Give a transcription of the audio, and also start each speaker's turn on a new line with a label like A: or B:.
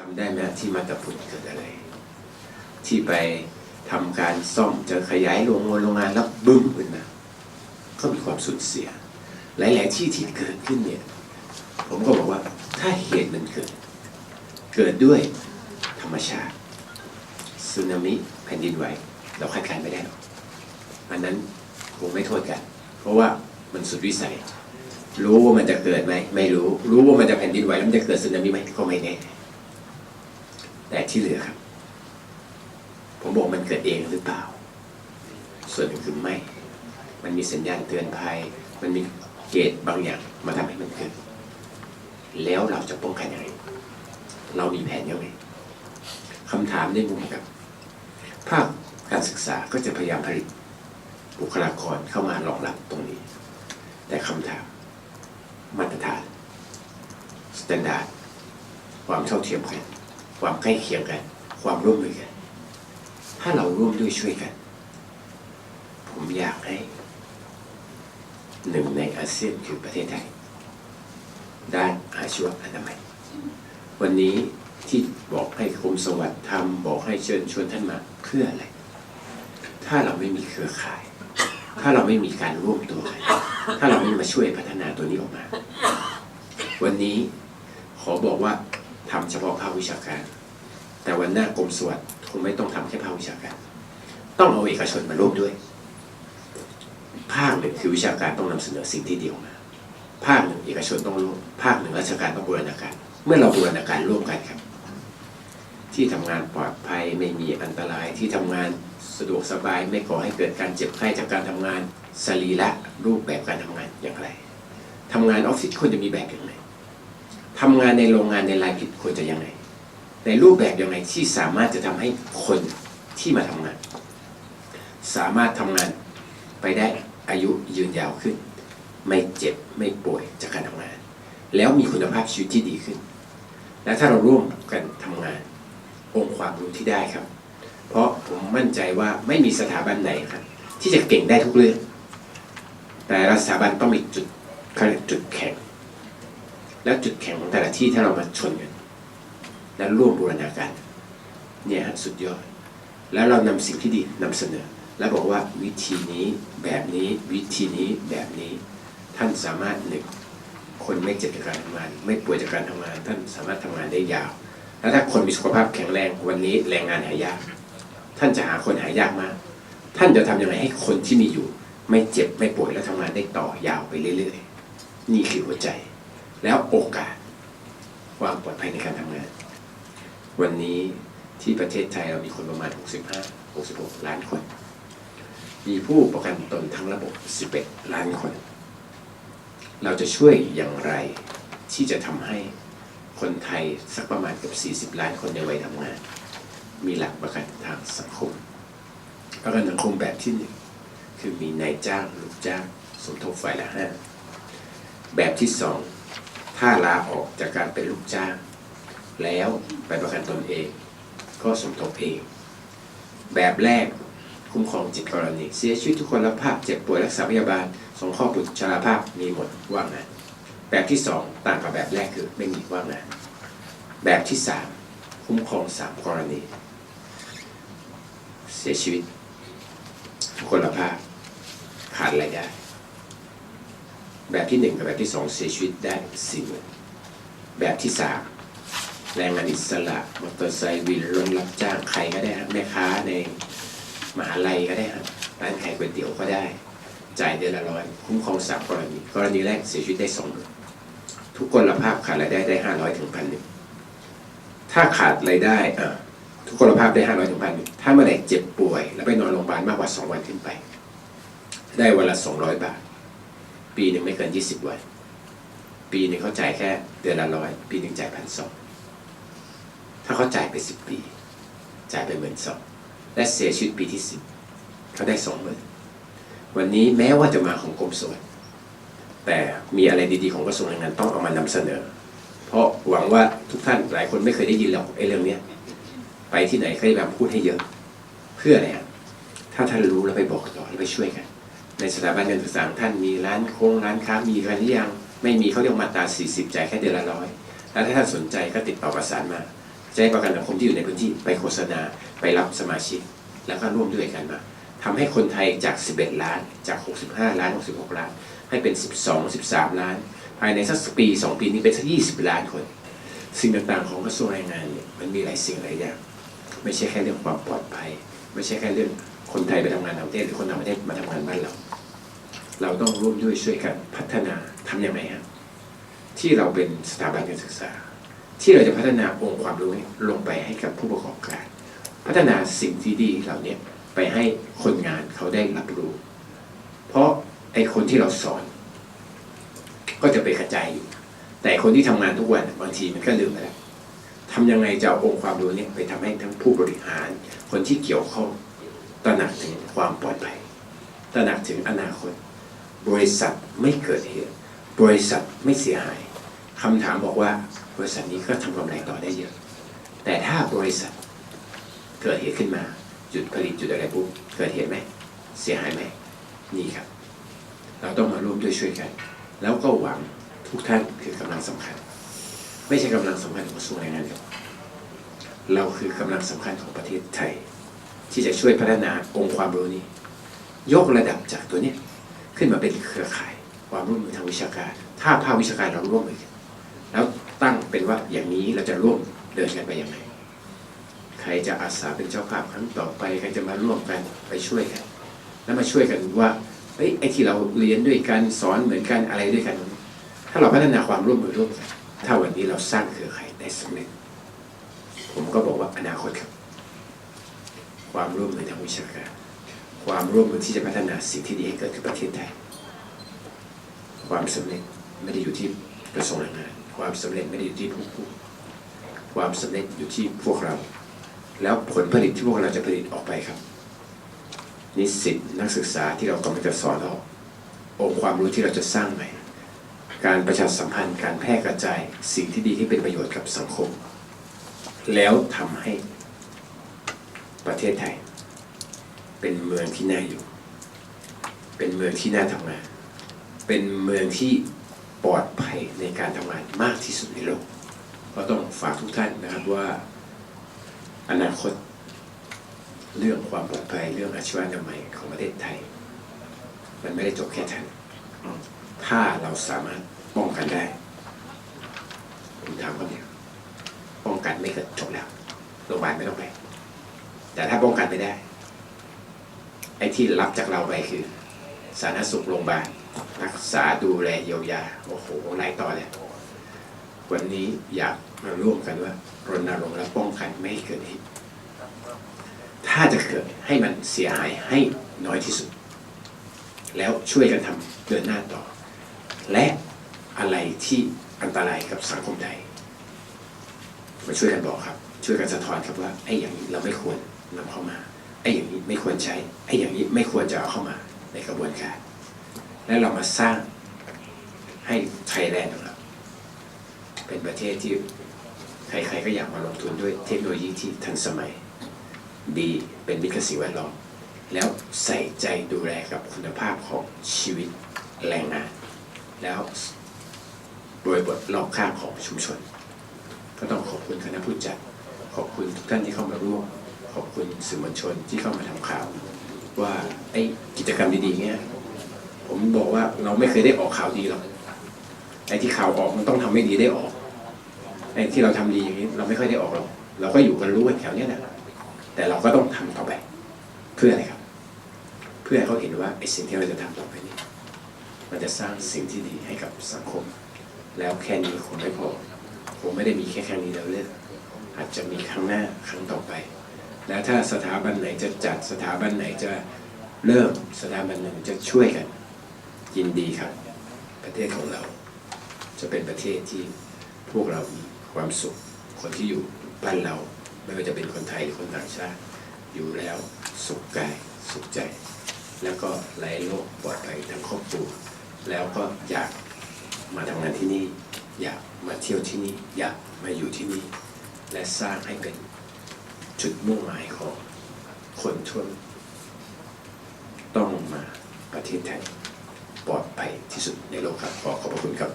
A: จำได้ไหมที่มาตาพุทธเกิดอะไร ที่ไปทำการซ่อมจะขยายโรงงานโรงงานแล้วบึ้มขึ้นมาก็มีความสูญเสีย หลาย ๆ ที่ที่เกิดขึ้นเนี่ย ผมก็บอกว่าถ้าเหตุมันเกิด เกิดด้วยธรรมชาติสึนามิแผ่นดินไหวเราคาดการไม่ได้หรอกอันนั้นคงไม่โทษกัน เพราะว่ามันสุดวิสัย รู้ว่ามันจะเกิดไหมไม่รู้ รู้ว่ามันจะแผ่นดินไหวแล้วมันจะเกิดสึนามิไหมก็ไม่แน่ แต่ที่เหลือครับ ผมบอกมันเกิดเองหรือเปล่า ส่วนหนึ่งคือไม่ มันมีสัญญาณเตือนภัย มันมีเกณฑ์บางอย่างมาทำให้มันเกิดแล้วเราจะป้องกันยังไง เรามีแผนยังไงคำถามในมุมกับ ภาคการศึกษาก็จะพยายามผลิตบุคลากรเข้ามารองรับตรงนี้ แต่คำถาม มาตรฐานสแตนดาร์ดความเท่าเทียมกัน ความใกล้เคียงกัน ความร่วมมือกัน ถ้าเราร่วมด้วยช่วยกัน ผมอยากให้หนึ่งในอาเซียนคือประเทศไทยด้านอาชีวะอนามัย วันนี้ที่บอกให้กรมสวัสดิ์ทำบอกให้เชิญชวนท่านมาเพื่ออะไร ถ้าเราไม่มีเครือข่าย ถ้าเราไม่มีการร่วมตัวกันถ้าเราไม่มาช่วยพัฒนาตัวนี้ออกมา วันนี้ขอบอกว่า ทำเฉพาะภาควิชาการ แต่วันหน้ากรมสวัสดิ์คงไม่ต้องทำแค่ภาควิชาการ ต้องเอาเอกชนมาร่วมด้วย ภาคหนึ่งคือวิชาการต้องนำเสนอสิ่งที่เดียวมา ภาคหนึ่งเอกชนต้องร่วม ภาคหนึ่งราชการต้องบูรณาการ เมื่อเราบูรณาการร่วมกันครับ ที่ทำงานปลอดภัยไม่มีอันตรายที่ทำงานสะดวกสบายไม่ก่อให้เกิดการเจ็บไข้จากการทำงานสรีระรูปแบบการทำงานอย่างไรทำงานออฟฟิศควรจะมีแบบอย่างไร ทำงานในโรงงานในรายผลิตควรจะยังไง ในรูปแบบยังไงที่สามารถจะทำให้คนที่มาทำงาน สามารถทำงานไปได้อายุยืนยาวขึ้น ไม่เจ็บไม่ป่วยจากการทำงาน แล้วมีคุณภาพชีวิตที่ดีขึ้น และถ้าเราร่วมกันทำงาน องค์ความรู้ที่ได้ครับ เพราะผมมั่นใจว่าไม่มีสถาบันไหนครับ ที่จะเก่งได้ทุกเรื่อง แต่ละสถาบันต้องมีจุดขจุดแข็ง แล้วจุดแข็งของแต่ละที่ถ้าเรามาชนกันและร่วมบูรณาการเนี่ยฮะสุดยอด แล้วเรานำสิ่งที่ดีนำเสนอ แล้วบอกว่าวิธีนี้แบบนี้วิธีนี้แบบนี้ ท่านสามารถหนึ่งคนไม่เจ็บจากการทำงาน ไม่ป่วยจากการทำงาน ท่านสามารถทำงานได้ยาว แล้วถ้าคนมีสุขภาพแข็งแรงวันนี้แรงงานหายาก ท่านจะหาคนหายากมาก ท่านจะทำยังไงให้คนที่มีอยู่ ไม่เจ็บไม่ป่วยและทำงานได้ต่อยาวไปเรื่อยๆ นี่คือหัวใจ แล้วโอกาสความปลอดภัยในการทำงาน วันนี้ที่ประเทศไทยเรามีคนประมาณ 65 66 ล้านคน มีผู้ประกันตนทั้งระบบ 11 ล้านคน เราจะช่วยอย่างไรที่จะทำให้คนไทยสักประมาณเกือบ40 ล้านคนในวัยทำงาน มีหลักประกันทางสังคม ประกันสังคมแบบที่หนึ่งคือมีนายจ้างลูกจ้าง สมทบฝ่ายละห้าแบบที่สอง ถ้าลาออกจากการเป็นลูกจ้าง แล้วไปประกันตนเอง ก็สมทบเอง แบบแรกคุ้มครองจิตกรณี เสียชีวิตทุกคนละภาพเจ็บป่วยรักษาพยาบาลสงเคราะห์บุตรชราภาพมีหมดว่างงานแบบที่สองต่างกับแบบแรกคือไม่มีว่างงานแบบที่สามคุ้มครองสามกรณี เสียชีวิตทุกคนละภาพขาดรายได้ แบบที่หนึ่งกับแบบที่สองเสียชีวิตได้สี่หมื่นแบบที่สามแรงงานอิสระมอเตอร์ไซค์วินรถรับจ้างใครก็ได้ครับแม่ค้าในมหาลัยก็ได้ครับร้านขายก๋วยเตี๋ยวก็ได้ จ่ายเดือนละร้อยคุ้มครองสามกรณีกรณีแรกเสียชีวิตได้สองหมื่นทุกคนละภาพขาดรายได้ได้ห้าร้อยถึงพันหนึ่งถ้าขาดรายได้อะทุกคนละภาพได้ห้าร้อยถึงพันหนึ่งถ้าเมื่อไหร่เจ็บป่วย แล้วไปนอนโรงพยาบาลมากกว่าสองวันขึ้นไป ได้วันละสองร้อยบาท ปีหนึ่งไม่เกินยี่สิบวัน ปีหนึ่งเขาจ่ายแค่เดือนละร้อยปีหนึ่งจ่ายพันสองถ้าเขาจ่ายไปสิบปี จ่ายไปหมื่นสองและเสียชีวิตปีที่สิบเขาได้สองหมื่นวันนี้แม้ว่าจะมาของกรมสวัสดิ์แต่มีอะไรดีๆของกระทรวงแรงงานต้องเอามานำเสนอ เพราะหวังว่าทุกท่านหลายคนไม่เคยได้ยินหรอกไอ้เรื่องเนี้ยไปที่ไหนก็พยายามพูดให้เยอะ เพื่ออะไรครับถ้าท่านรู้แล้วไปบอกต่อแล้วไปช่วยกัน ในสถาบันการศึกษาของท่านมีร้านโค้งร้านค้ามีกันหรือยังไม่มีเขาเรียกมาตรา 40 จ่ายแค่เดือนละร้อยแล้วถ้าท่านสนใจก็ติดต่อประสานมาจะให้ประกันสังคมที่อยู่ในพื้นที่ไปโฆษณาไปรับสมาชิก แล้วก็ร่วมด้วยกันมาทำให้คนไทยจาก 11 ล้านจาก 65 ล้าน 66 ล้าน ให้เป็น 12 13 ล้าน ภายในสักปี 2 ปีนี้เป็นสัก 20 ล้านคน สิ่งต่างๆของกระทรวงแรงงานเนี่ยมันมีหลายสิ่งหลายอย่างไม่ใช่แค่เรื่องความปลอดภัย ไม่ใช่แค่เรื่องคนไทยไปทำงานต่างประเทศหรือคนต่างประเทศมาทำงานบ้านเรา เราต้องร่วมด้วยช่วยกันพัฒนาทำยังไงครับที่เราเป็นสถาบันการศึกษา ที่เราจะพัฒนาองค์ความรู้ลงไปให้กับผู้ประกอบการ พัฒนาสิ่งที่ดีเหล่านี้ไปให้คนงานเขาได้รับรู้ เพราะไอ้คนที่เราสอน ก็จะไปกระจายอยู่ แต่คนที่ทำงานทุกวันบางทีมันก็ลืมไปแล้วทำยังไงจะเอาองค์ความรู้นี้ไปทำให้ทั้งผู้บริหาร คนที่เกี่ยวข้องตระหนักถึงความปลอดภัยตระหนักถึงอนาคต บริษัทไม่เกิดเหตุ บริษัทไม่เสียหายคำถามบอกว่าบริษัทนี้ก็ทำกำไรต่อได้เยอะ แต่ถ้าบริษัทเกิดเหตุขึ้นมาหยุดผลิตหยุดอะไรปุ๊บเกิดเหตุไหมเสียหายไหมนี่ครับ เราต้องมาร่วมด้วยช่วยกัน แล้วก็หวังทุกท่านคือกำลังสำคัญ ไม่ใช่กำลังสำคัญของกระทรวงแรงงานครับเราคือกำลังสำคัญของประเทศไทย ที่จะช่วยพัฒนาองค์ความรู้นี้ ยกระดับจากตัวนี้ ขึ้นมาเป็นเครือข่าย ความร่วมมือทางวิชาการ ถ้าภาควิชาการเราร่วมมือกันแล้วตั้งเป็นว่าอย่างนี้เราจะร่วมเดินกันไปยังไงใครจะอาสาเป็นเจ้าภาพครั้งต่อไปใครจะมาร่วมกันไปช่วยกัน แล้วมาช่วยกันว่าเอ้ยไอ้ที่เราเรียนด้วยกันสอนเหมือนกันอะไรด้วยกัน ถ้าเราพัฒนาความร่วมมือร่วมกัน ถ้าวันนี้เราสร้างเครือข่ายได้สำเร็จผมก็บอกว่าอนาคตครับ ความร่วมมือทางวิชาการ ความร่วมมือที่จะพัฒนาสิ่งที่ดีให้เกิดขึ้นประเทศไทย ความสำเร็จไม่ได้อยู่ที่กระทรวงแรงงาน ความสำเร็จไม่ได้อยู่ที่ผู้พูดความสำเร็จอยู่ที่พวกเรา แล้วผลผลิตที่พวกเราจะผลิตออกไปครับ นิสิตนักศึกษาที่เรากำลังจะสอนออกองค์ความรู้ที่เราจะสร้างใหม่ การประชาสัมพันธ์ การแพร่กระจายสิ่งที่ดีที่เป็นประโยชน์กับสังคม แล้วทำให้ประเทศไทย เป็นเมืองที่น่าอยู่ เป็นเมืองที่น่าทำงาน เป็นเมืองที่ปลอดภัยในการทำงานมากที่สุดในโลกก็ต้องฝากทุกท่านนะครับว่า อนาคตเรื่องความปลอดภัยเรื่องอาชีวะนามัยของประเทศไทย มันไม่ได้จบแค่ท่านถ้าเราสามารถป้องกันได้ผมถามคำเดียวป้องกันไม่เกิดจบแล้วโรงพยาบาลไม่ต้องไปแต่ถ้าป้องกันไม่ได้ ไอ้ที่รับจากเราไปคือ สาธารณสุขโรงพยาบาลรักษาดูแลเยียวยา โอ้โหหลายต่อเลยวันนี้อยากมาร่วมกันว่ารณรงค์และป้องกันไม่ให้เกิดเหตุถ้าจะเกิดให้มันเสียหายให้น้อยที่สุด แล้วช่วยกันทำเดินหน้าต่อ และอะไรที่อันตรายกับสังคมไทยมาช่วยกันบอกครับ ช่วยกันสะท้อนครับว่าไอ้อย่างนี้เราไม่ควรนำเข้ามา ไอ้อย่างนี้ไม่ควรใช้ไอ้อย่างนี้ไม่ควรจะเอาเข้ามาในกระบวนการ และเรามาสร้างให้ไทยแลนด์ของเราเป็นประเทศที่ใครๆก็อยากมาลงทุนด้วยเทคโนโลยีที่ทันสมัยดีเป็นมิตรกับสิ่งแวดล้อมแล้วใส่ใจดูแลกับคุณภาพของชีวิตแรงงาน แล้วบริบทรอบข้างของชุมชน ก็ต้องขอบคุณคณะผู้จัด ขอบคุณทุกท่านที่เข้ามาร่วม ขอบคุณสื่อมวลชนที่เข้ามาทำข่าว ว่าไอ้กิจกรรมดีๆเนี่ยผมบอกว่าเราไม่เคยได้ออกข่าวดีหรอกไอ้ที่ข่าวออกมันต้องทำไม่ดีได้ออกไอ้ที่เราทำดีอย่างนี้เราไม่ค่อยได้ออกหรอกเราก็อยู่กันรู้กันแถวเนี้ยแหละแต่เราก็ต้องทำต่อไป เพื่ออะไรครับ เพื่อให้เขาเห็นว่าไอ้สิ่งที่เราจะทำต่อไปนี้ มันจะสร้างสิ่งที่ดีให้กับสังคม แล้วแค่นี้คงไม่พอคงไม่ได้มีแค่ครั้งนี้แล้วเลิกอาจจะมีครั้งหน้าครั้งต่อไป แล้วถ้าสถาบันไหนจะจัดสถาบันไหนจะเริ่มสถาบันหนึ่งจะช่วยกัน ยินดีครับ ประเทศของเราจะเป็นประเทศที่พวกเรามีความสุข คนที่อยู่บ้านเรา ไม่ว่าจะเป็นคนไทยหรือคนต่างชาติ อยู่แล้วสุขกายสุขใจ แล้วก็ไร้โรคปลอดภัยทั้งครอบครัวแล้วก็อยากมาทำงานที่นี่ อยากมาเที่ยวที่นี่ อยากมาอยู่ที่นี่ และสร้างให้เป็น จุดมุ่งหมายของคนทั่วต้องมาประเทศไทยปลอดภัยที่สุดในโลกครับ ขอขอบพระคุณครับ